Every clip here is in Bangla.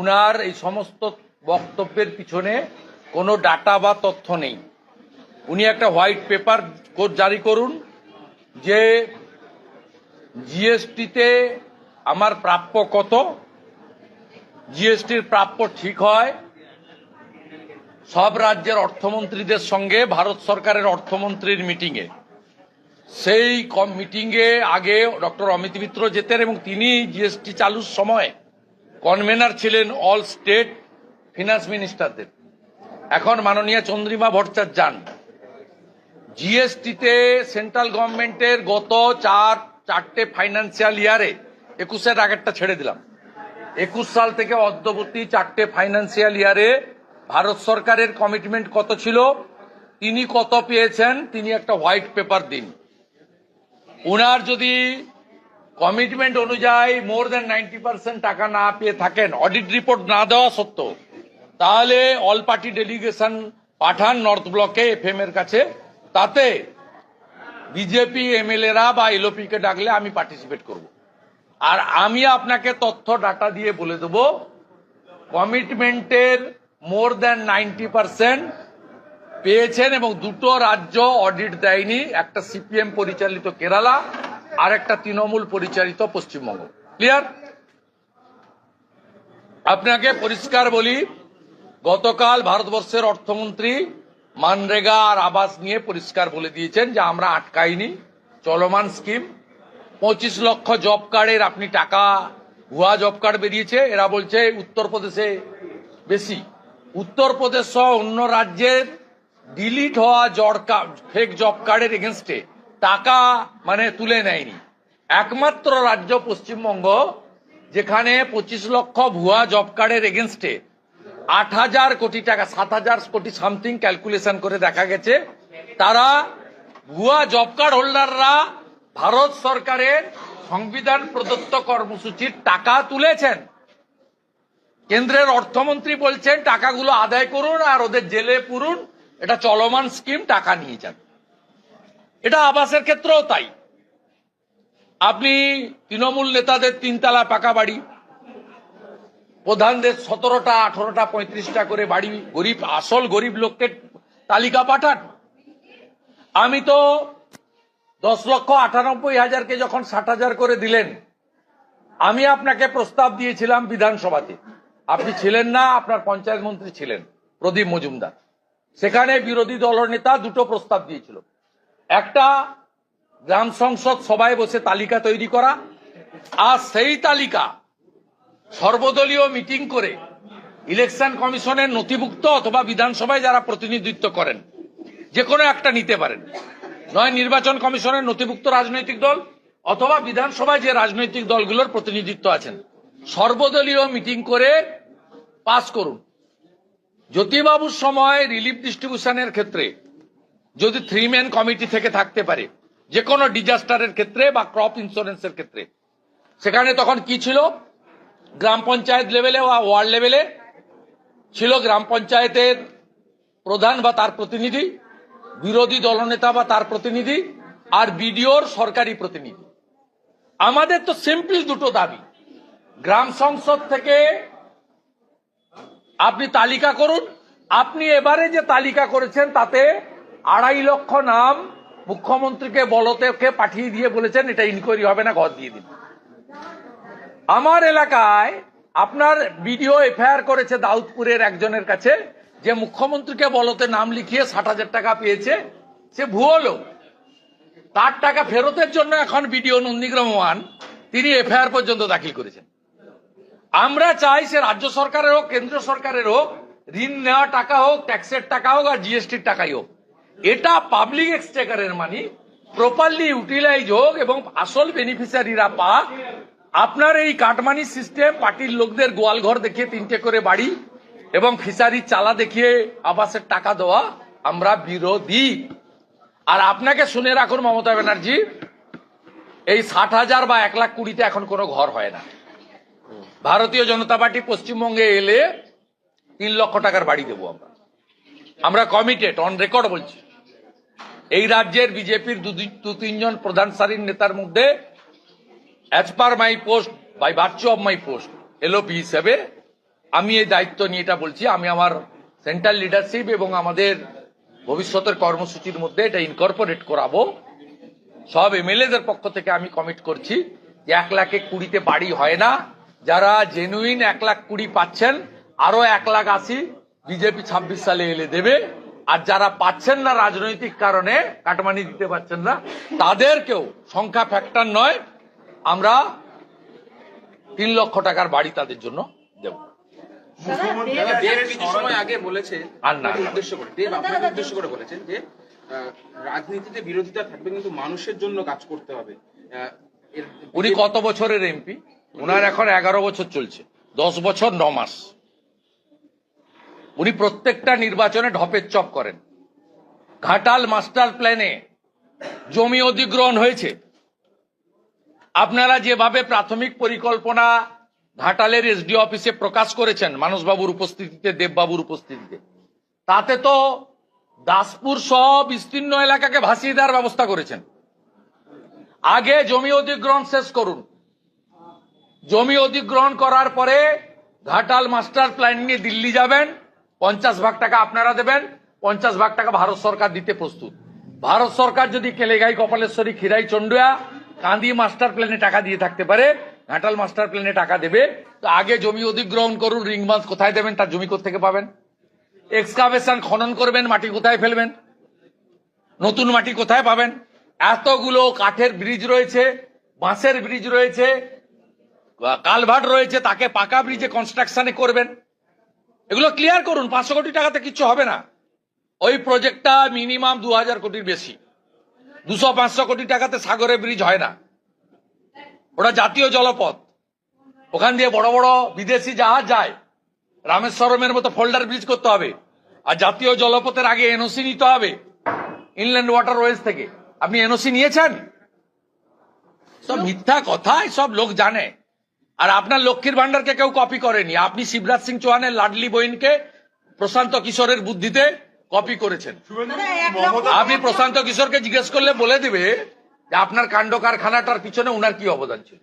উনার এই সমস্ত বক্তব্যের পিছনে কোনো ডাটা বা তথ্য নেই। উনি একটা হোয়াইট পেপার জারি করুন যে জিএসটিতে আমার প্রাপ্য কত, জিএসটির প্রাপ্য ঠিক হয়, সব রাজ্যের অর্থমন্ত্রীদের সঙ্গে, ভারত সরকারের অর্থমন্ত্রীর মিটিংয়ে। সেই মিটিংয়ে আগে ডক্টর অমিত মিত্র যেতেন এবং তিনি জিএসটি চালুর সময় কনভেনার ছিলেন অল স্টেট ফিনান্স মিনিস্টারদের। এখন মাননীয় চন্দ্রিমা ভট্টাচার্য যান জিএসটিতে সেন্ট্রাল গভর্নমেন্টের গত চার, চারটে ফাইন্যান্সিয়াল ইয়ারে একুশের আগেরটা ছেড়ে দিলাম। একুশ সাল থেকে অদ্যবর্তী চারটে ফাইন্যান্সিয়াল ইয়ারে ভারত সরকারের কমিটমেন্ট কত ছিল? তিনি কত পেয়েছেন? তিনি একটা হোয়াইট পেপার দিন। উনার যদি কমিটমেন্ট অনুযায়ী মোর দেন নাইনটি পার্সেন্ট টাকা না পেয়ে থাকেন। অডিট রিপোর্ট না দেওয়া সত্ত্বেও। তাহলে অল পার্টি ডেলিগেশন পাঠান নর্থ ব্লকে এফএম এর কাছে। তাতে বিজেপি এমএলএরা বা এলওপি কে ডাকলে আমি পার্টিসিপেট করব। আর আমি আপনাকে তথ্য ডাটা দিয়ে বলে দেব কমিটমেন্টের মোর দেন নাইনটি পার্সেন্ট পেয়েছেন এবং দুটো রাজ্য অডিট দেয়নি। একটা সিপিএম পরিচালিত কেরালা আর একটা তৃণমূল পরিচালিত পশ্চিমবঙ্গ। ক্লিয়ার আপনাকে পরিষ্কার বলি, গতকাল ভারতবর্ষের অর্থমন্ত্রী মানরেগা আর আবাস নিয়ে পরিষ্কার বলে দিয়েছেন যে আমরা আটকাইনি, চলমান স্কিম। পঁচিশ লক্ষ জব কার্ডের আপনি টাকা, ভুয়া জব কার্ড বেরিয়েছে, এরা বলছে উত্তরপ্রদেশে বেশি। উত্তরপ্রদেশ সহ অন্য রাজ্যের ডিলিট হওয়া জব ফেক জব কার্ডের এগেনস্টে টাকা মানে তুলে নেয়নি। একমাত্র রাজ্য পশ্চিমবঙ্গ যেখানে পঁচিশ লক্ষ ভুয়া জব কার্ডের এগেনস্টে আট হাজার কোটি টাকা, সাত হাজার কোটি সামথিং ক্যালকুলেশন করে দেখা গেছে। তারা ভুয়া জব কার্ড হোল্ডাররা ভারত সরকারের সংবিধান প্রদত্ত কর্মসূচির টাকা তুলেছেন। কেন্দ্রের অর্থমন্ত্রী বলছেন, টাকাগুলো আদায় করুন আর ওদের জেলে পুরুন, এটা চলমান স্কিম, টাকা নিয়ে যান। এটা আবাসের ক্ষেত্রেও তাই। আপনি তৃণমূল নেতাদের তিনতলা পাকা বাড়ি, প্রধানদের সতেরোটা, আঠারোটা, পঁয়ত্রিশটা করে বাড়ি, গরিব, আসল গরিব লোককে তালিকা পাঠান। আমি তো দশ লক্ষ আটানব্বই হাজারকে যখন ষাট হাজার করে দিলেন, আমি আপনাকে প্রস্তাব দিয়েছিলাম বিধানসভাতে। আপনি ছিলেন না, আপনার পঞ্চায়েত মন্ত্রী ছিলেন, প্রদীপ মজুমদার। সেখানে বিরোধী দলের নেতা দুটো প্রস্তাব দিয়েছিল। একটা গ্রাম সংসদ সভায় বসে তালিকা তৈরি করা আর সেই তালিকা সর্বদলীয় মিটিং করে ইলেকশন কমিশনের নথিভুক্ত অথবা বিধানসভায় যারা প্রতিনিধিত্ব করেন, যে কোনো একটা নিতে পারেন। নয় নির্বাচন কমিশনের নথিভুক্ত রাজনৈতিক দল অথবা বিধানসভায় যে রাজনৈতিক দলগুলোর প্রতিনিধিত্ব আছেন। সর্বদলীয় মিটিং করে পাস করুন। জ্যোতিবাবুর সময় রিলিফ ডিস্ট্রিবিউশনের ক্ষেত্রে যদি থ্রি ম্যান কমিটি থেকে থাকতে পারে যে কোনো ডিজাস্টারের ক্ষেত্রে বা ক্রপ ইন্স্যুরেন্সের ক্ষেত্রে। সেখানে তখন কি ছিল? গ্রাম পঞ্চায়েত লেভেলে বা ওয়ার্ড লেভেলে ছিল গ্রাম পঞ্চায়েতের প্রধান বা তার প্রতিনিধি, বিরোধী দলনেতা বা তার প্রতিনিধি, আর বিডিওর সরকারি প্রতিনিধি। আমাদের তো সিম্পল দুটো দাবি। গ্রাম সংসদ থেকে আপনি তালিকা করুন। আপনি এবারে যে তালিকা করেছেন তাতে আড়াই লক্ষ নাম মুখ্যমন্ত্রীকে বলতেকে পাঠিয়ে দিয়ে বলেছেন, এটা ইনকোয়ারি হবে না, ঘর দিয়ে দিন। আমার এলাকায় আপনার বিডিও এফআইআর করেছে দাউদপুরের একজনের কাছে, যে মুখ্যমন্ত্রীকে বলতে নাম লিখিয়ে ষাট হাজার টাকা পেয়েছে, সে ভুয়ো তার টাকা ফেরতের জন্য এখন বিডিও নন্দীগ্রাম ওয়ান, তিনি এফআইআর পর্যন্ত দাখিল করেছেন। আমরা চাই সে রাজ্য সরকারের হোক, কেন্দ্র সরকারের হোক, ঋণ নেওয়া টাকা হোক ট্যাক্সের টাকা হোক আর জিএসটির টাকাই হোক। এটা পাবলিক এক্সটেকারের মানি প্রপারলি ইউটিলাইজ হোক এবং আসল বেনিফিশিয়ারিরা পাক। আপনার এই কাটমানি সিস্টেম পার্টির লোকদের গোয়াল ঘর দেখিয়ে তিনটে করে বাড়ি এবং ফিশারি চালা দেখিয়ে আবাসের টাকা দেওয়া আমরা বিরোধী। আর আপনাকে শুনে রাখুন মমতা ব্যানার্জি, এই ষাট হাজার বা এক লাখ কুড়িতে এখন কোনো ঘর হয় না। ভারতীয় জনতা পার্টি পশ্চিমবঙ্গে এলে তিন লক্ষ টাকার বাড়ি দেবো আমরা। আমরা কমিটেড অন রেকর্ড বলছি। এই রাজ্যের বিজেপির দু তিনজন প্রধান সারির নেতার মধ্যে as per my post by virtue of my post LOP হিসেবে, আমি এই দায়িত্ব নিয়ে এটা বলছি। আমি আমার সেন্ট্রাল লিডারশিপ এবং আমাদের ভবিষ্যতের কর্মসূচির মধ্যে এটা ইনকর্পোরেট করাবো। সব এমএলএদের পক্ষ থেকে আমি কমিট করছি যে এক লাখে কুড়িতে বাড়ি হয় না। যারা জেনুইন এক লাখ কুড়ি পাচ্ছেন, আরও এক লাখ আশি বিজেপি ছাব্বিশ সালে এলে দেবে। আর যারা পাচ্ছেন না রাজনৈতিক কারণে কাটমানি দিতে পারছেন না তাদেরকেও সংখ্যা ফ্যাক্টর নয়। আমরা তিন লক্ষ টাকার বাড়ি তাদের জন্য দেব। দাদা, কিছু সময় আগে বলেছে আর না, উদ্দেশ্য করে দেব আপনাকে উদ্দেশ্য করে বলেছেন যে রাজনীতিতে বিরোধিতা থাকবে কিন্তু মানুষের জন্য কাজ করতে হবে। উনি কত বছরের এমপি? ওনার এখন এগারো বছর চলছে দশ বছর ন মাস। উনি প্রত্যেকটা নির্বাচনে ঢপের চপ করেন। ঘাটাল মাস্টার প্ল্যানে জমি অধিগ্রহণ হয়েছে। আপনারা যেভাবে প্রাথমিক পরিকল্পনা ঘাটালের এসডি অফিসে প্রকাশ করেছেন, মানসবাবুর উপস্থিতিতে, দেববাবুর উপস্থিতিতে, তাতে তো দাসপুর সহ বিস্তীর্ণ এলাকাকে ভাসিয়ে দেওয়ার ব্যবস্থা করেছেন। আগে জমি অধিগ্রহণ শেষ করুন। জমি অধিগ্রহণ করার পরে ঘাটাল মাস্টার প্ল্যান নিয়ে দিল্লি যাবেন। পঞ্চাশ ভাগ টাকা আপনারা দেবেন, পঞ্চাশ ভাগ টাকা ভারত সরকার দিতে প্রস্তুত। ভারত সরকার যদি কেলেগাই, কপালেশ্বরী খিরাই চন্ডুয়া কান্দি মাস্টার প্ল্যানে টাকা দিয়ে থাকতে পারে, ঘাটাল মাস্টার প্ল্যানে টাকা দেবে, তো আগে জমি অধিগ্রহণ করুন, রিং বাঁধ কোথায় দেবেন, তার জমি থেকে পাবেন? এক্সকাভেশন খনন করবেন, মাটি কোথায় ফেলবেন? নতুন মাটি কোথায় পাবেন? এতগুলো কাঠের ব্রিজ রয়েছে, বাঁশের ব্রিজ রয়েছে, কালভার্ট রয়েছে, তাকে পাকা ব্রিজে কনস্ট্রাকশনে করবেন। এগুলো ক্লিয়ার করুন পাঁচশো কোটি টাকাতে কিচ্ছু হবে না। ওই প্রজেক্টটা মিনিমাম দু হাজার কোটির বেশি। দুশো পাঁচশো কোটি টাকাতে সাগরে ব্রিজ হয় না। ওটা জাতীয় জলপথ। ওখান দিয়ে বড় বড় বিদেশি জাহাজ যায়। রামেশ্বরমের মতো ফোল্ডার ব্রিজ করতে হবে। আর জাতীয় জলপথের আগে এনওসি নিতে হবে। ইনল্যান্ড ওয়াটারওয়েজ থেকে। আপনি এনওসি নিয়েছেন? সব মিথ্যা কথা সব লোক জানে। আর আপনার লক্ষ্মীর ভান্ডারকে কেউ কপি করেনি। আপনি শিবরাজ সিং চৌহানের লাডলি বইনকে প্রশান্ত কিশোরের বুদ্ধিতে কপি করেছেন। আপনি প্রশান্ত কিশোরকে জিজ্ঞেস করলে বলে দিবে যে আপনার কাণ্ড কারখানাটার পিছনে উনার কি অবদান ছিল।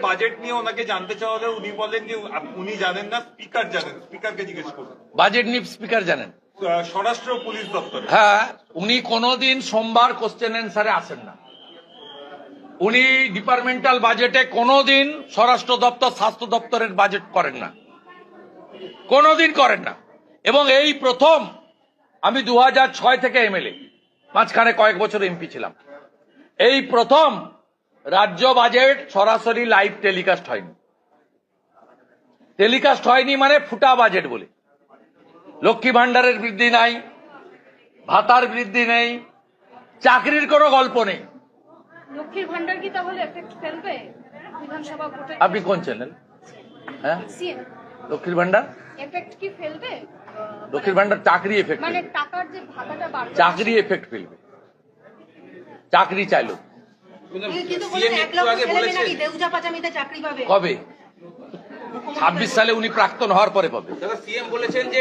বাজেট নিয়ে ওনাকে জানতে চাওয়া উনি বলেন যে আপ- উনি জানেন না স্পিকার জানেন। স্পিকারকে জিজ্ঞেস করুন। বাজেট নিয়ে স্পিকার জানেন। আহ, স্বরাষ্ট্র পুলিশ দপ্তরে। হ্যাঁ উনি কোনোদিন সোমবার কোশ্চেন অ্যান্সারে আসেন না। উনি ডিপার্টমেন্টাল বাজেটে কোনোদিন স্বরাষ্ট্র দপ্তর, স্বাস্থ্য দপ্তরের বাজেট করেন না। কোনোদিন করেন না। এবং এই প্রথম আমি দু ছয় থেকে এমএলএ, মাঝখানে কয়েক বছর এমপি ছিলাম। এই প্রথম রাজ্য বাজেট সরাসরি লাইভ টেলিকাস্ট হয়নি। টেলিকাস্ট হয়নি মানে ফুটা বাজেট বলে। লক্ষ্মী ভাণ্ডারের বৃদ্ধি নাই, ভাতার বৃদ্ধি নেই, চাকরির কোনো গল্প নেই। লক্ষ্মীর ভান্ডার কি তাহলে এফেক্ট ফেলবে? বিধানসভা ভোটে আপনি কোন চ্যানেল? হ্যাঁ? লক্ষ্মীর ভান্ডার? এফেক্ট কি ফেলবে? লক্ষ্মীর ভান্ডার চাকরি এফেক্ট মানে ফেলবে। টাকার যে ভাতাটা বাড়বে চাকরি এফেক্ট ফেলবে। চাকরি চাইলো। কবে? ছাব্বিশ সালে উনি প্রাক্তন হওয়ার পরে পাবে। সিএম বলেছেন যে